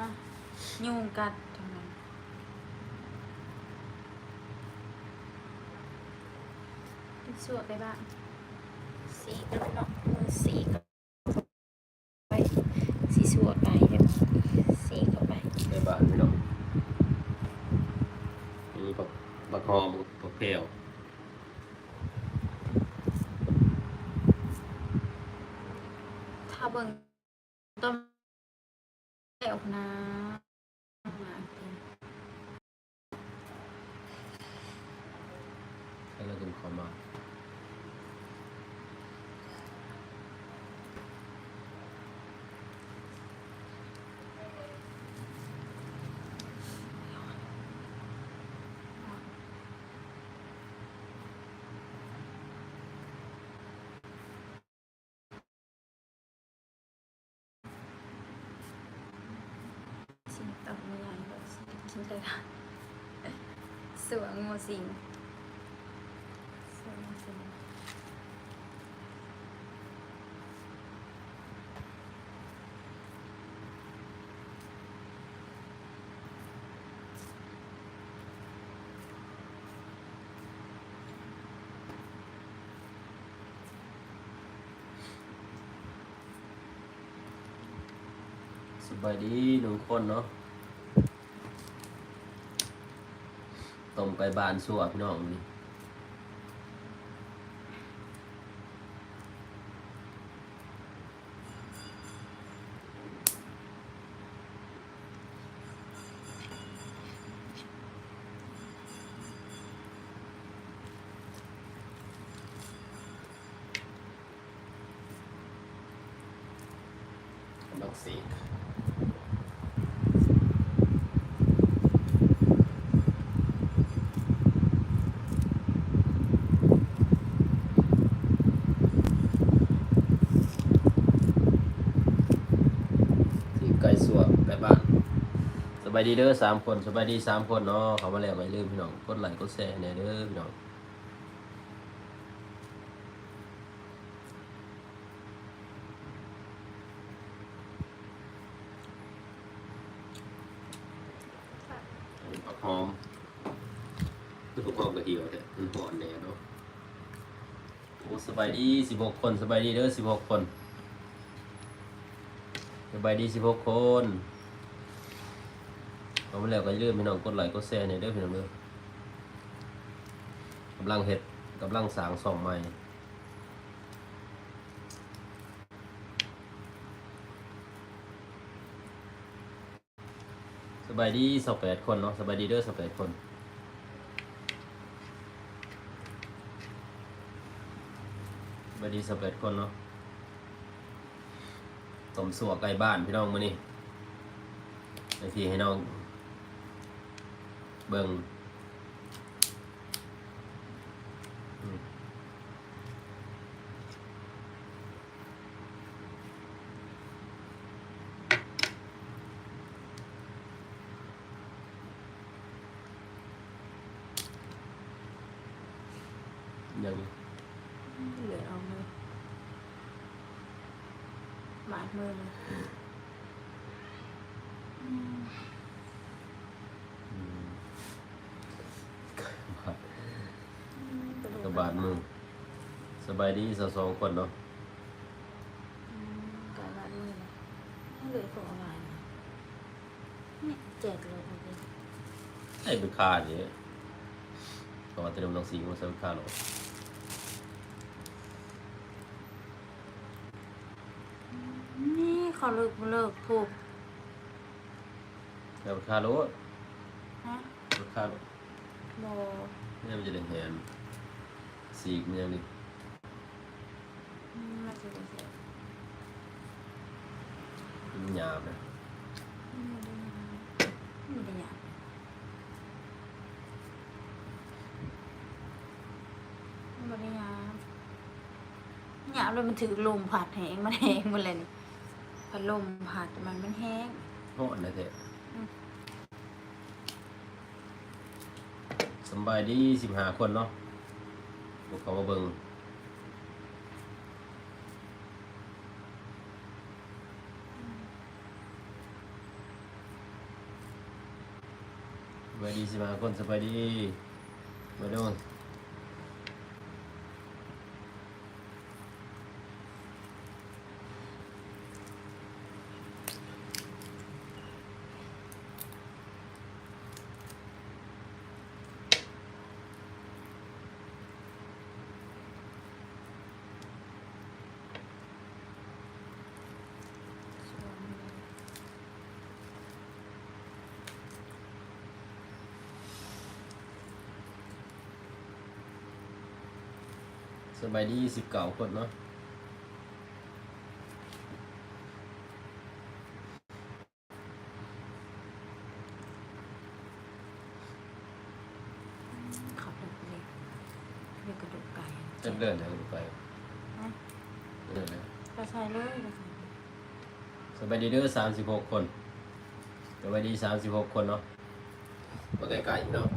อะยุงกัดทำไมเป็นสวดไปบ้าง สีกับเนาะมือสีกับไป สีสวดไปเดี๋ยวสีเข้าไปในบ้านพี่น้องมีบักบักหอมบักเพลวถ้าเบิ่งต้น แล้วนะมาเต็มแล้วเราจึงขอมา สิงตับมือใหญ่เลยสิกิน เลยค่ะสวงโมสิงสวงโมสิงสบายดีหนึ่งคนเนาะต้ม ไก่บานสัวพี่น้องนี่บักสีสีไก่สัวไก่บ้าน สบายดีเด้อสามคนสบายดีสามคนเนาะเขามาแล้วไม่ลืมพี่น้องกดไลค์กดแชร์เนี่ยเด้อพี่น้องอันนี้ผักหอมคือผักหอมกระเทียมแต่มันหอนแน่เนาะโอ้สบายดีสิบหกคนสบายดีเด้อสิบหกคนสบายดีสิบหกคน เอาไปแล้วก็อย่าลืมพี่น้องกดไลค์กดแชร์เนี่ยเด้อพี่น้องเด้อกำลังเห็ดกำลังสางสองใหม่สบายดีสแปดคนเนาะสบายดีเด้อสแปดคนสบายดีสแปดคนเนาะต้มสัวไก่บ้านพี่น้องมื้อนี้ในที่ให้น้อง เบิ่งอืมอย่างนี้เหลือเอามือหมาดมือเลยอืม อืม กระดูกระบาดมือสบายดีสาวสองคนเนาะอืมกระบาดมือเลยให้เหลือของอะไรนะเนี่ยเจ็ดเลยจริงไอ้เป็นคาเนี่ยเพราะว่าเตรียมน้องสีมาใส่เป็นคาหรอกๆนี่เขาเลิกเลิกผูกแล้วเป็นคาโรดฮะเป็นคาโรดโมเนี่ยมันจะได้แหน สีกมันยังนี่มันเสร็จมันหยาบนะอืมไม่ได้อยากไม่ได้อยากอยากเลยมันถือลมผัดแห้งมันแห้งหมันเลยพัดลมผัดมันมันแห้งห้อนนะเถอะสบายดีสิบห้าคนเนาะ ลูกเขามาเบิงสบายดีสิมาคนสบายดีมาดู สบายดีสิบเก่าคนเนาะขับรถเล็กเรียกกระดูกไก่จะเดินทางไปฮะเดินเลยกระใส่เลยกระใส่สบายดีเด้อสามสิบหกคนสบายดีสามสิบหกคนเนาะมาไกลๆเนาะ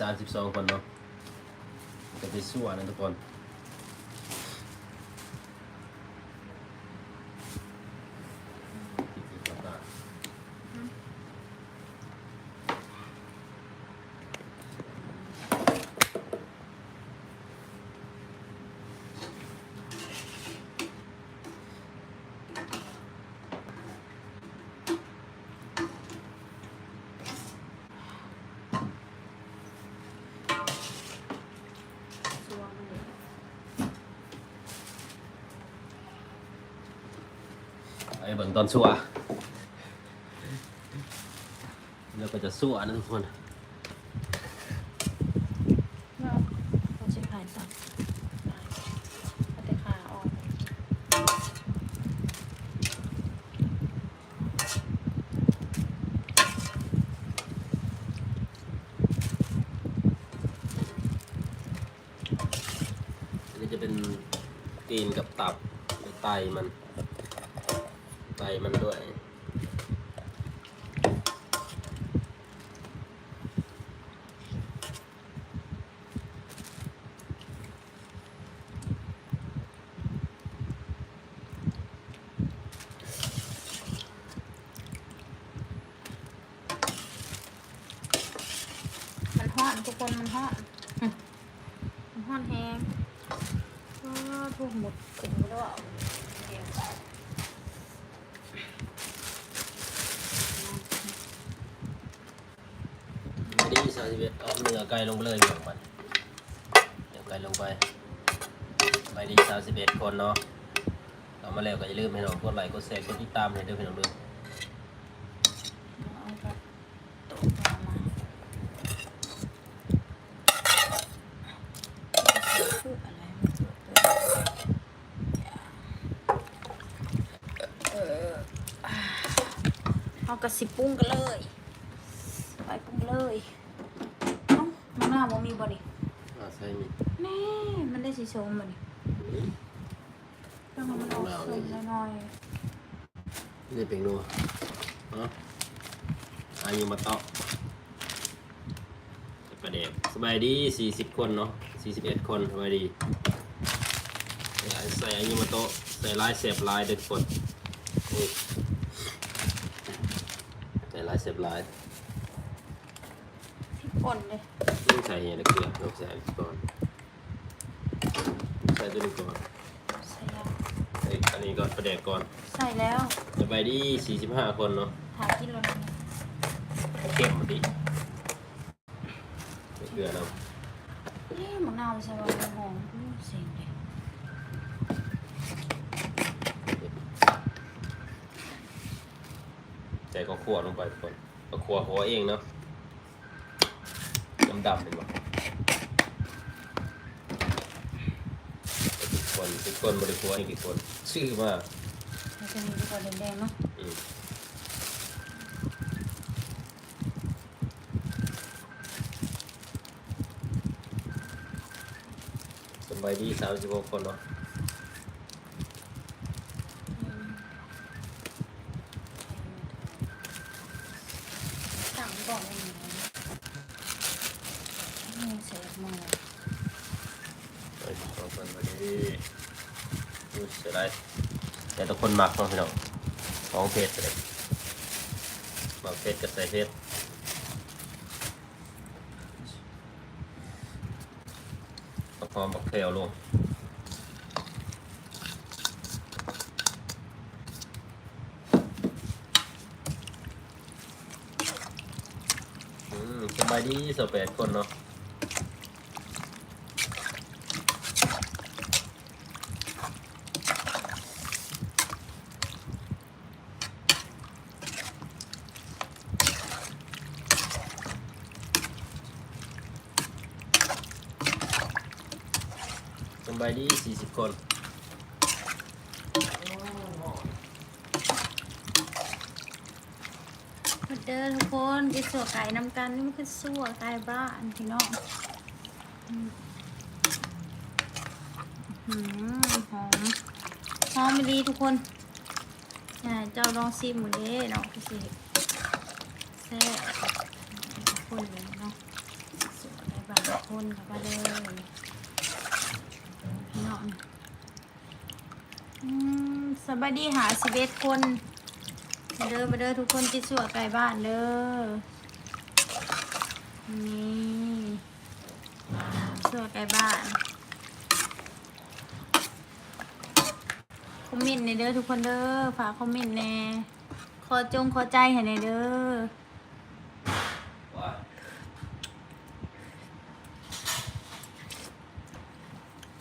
32 คนเนาะจะไปสู้นะทุกคน ไอ้เบิ่งตอนสั่วแล้วก็จะสั่วนะทุกคนเราจะขายตัดเอาแต่ขาออกอันนี้จะเป็นตีนกับตับกับไตมัน ไตมันด้วยมันห้อนทุกคนมันห้อนอืมมันห้อนแฮงก็ทุกหมดขึ้นไปแล้วเอาเดี๋ยวไป ไม่ได้ สิบเอ็ดเอาเนื้อไก่ลงไปเลยอย่างมันเนื้อไก่ลงไปไม่ได้สามสิบเอ็ดคนเนาะเอามาแล้วก็อย่าลืมให้น้องกดไลค์กดแชร์กดติดตามให้ด้วยพี่น้องด้วยเอาไปตกปลามาคืออะไรมันเกิดเอเอากระสิปรุงกันเลย ไปปรุงเลยเอ้ามะนาวบ่มีบ่ดิอ่าใช่มีแน่มันได้สีส้มบ่ดิต้องเอามันออกส้มน้อยนี่เป็นนัวเนาะอายุมาเตาะประเด็กสบายดีสี่สิบคนเนาะสี่สิบเอ็ดคนสบายดี ใส่อายุมาโตะใส่ลายเสียบลายเด็ดคนอุ้ยใส่ลายเสียบลายๆพริก ป่นเลยต้องใส่เนี่ยตะเกียบต้องใส่ก่อนใส่ตัวนี้ก่อนใส่แล้วใส่อันนี้ก่อนประเด็กก่อนใส่แล้วสบายดีสี่สิบห้าคนเนาะถ่ายกินแล้วนะเข้มมาดิไม่เกลือเนาะเอ๊ะมะนาวใส่ไว้ในหอมอู้เสียงเลยใส่ก็ขั่วลงไปทุกคนก็ขั่วหัวเองเนาะ ดำดีกว่าติดคนติดคนบริโภคอีกคนซื่อว่ามันจะมีคนแดงๆเนาะอืมสบายดีสามสิบหกคนเนาะ ดูเสียดายแต่ทุกคนมักเนาะพี่น้องสองเพจเลยมักเพจกับใส่เพจเอาความบักเพลลงอืมสบายดีสบแปดคนเนาะ บายดีสี่สิบคนเด้อทุกคนกินสัวไก่น้ำกันนี่มันคือสัวไก่บ้านพี่น้องหอมหอมไม่ดีทุกคนอ่าเจ้าลองซิมหมูเด้เนาะพี่สิแซ่ทุกคนเลยเนาะสัวไก่บ้านทุกคนเข้ามาเลย อืมสบายดีหาสิบเอ็ดคนมาเด้อมาเด้อทุกคนกินสัวไก่บ้านเด้อนี่สัวไก่บ้านคอมเมนต์ในเด้อทุกคนเด้อฝากคอมเมนต์แน่ขอจงขอใจให้ในเด้อ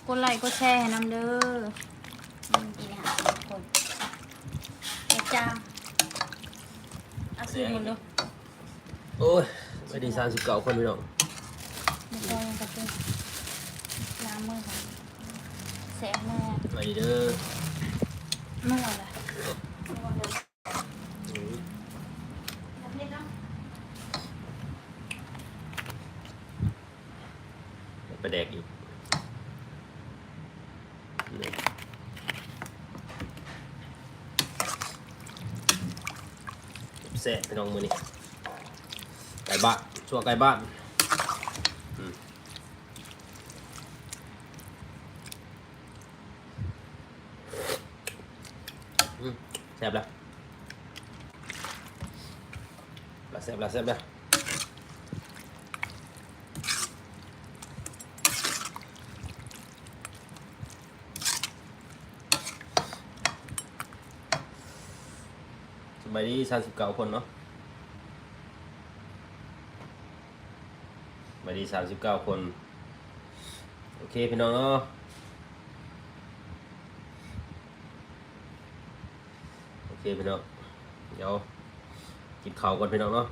กดไลค์กดแชร์ให้นำเด้อ อืมอีนี่ค่ะทุกคนเดี๋ยวจ้าเอาซื้อหมดเลยโอ้ยไม่ดีสามสิบเก้าคนพี่น้องไม่ต้องยังกระตุ้นล้างมือค่ะแสบแม่ไปเด้อเมื่อไหร่เมื่อไหร่ อืม แบบนี้เนาะ ไปแดกอีกนี่ แซ่บพี่น้องมือนี่ไก่บ้านชั่วไก่บ้านแซ่บแล้วแซ่บแล้วแซ่บแล้ว สมัยนี้สามสิบเก้าคนเนาะสมัยนี้สามสิบเก้าคน โอเคพี่น้องเนาะโอเคพี่น้องเดี๋ยวกินข้าวก่อนพี่น้องเนาะ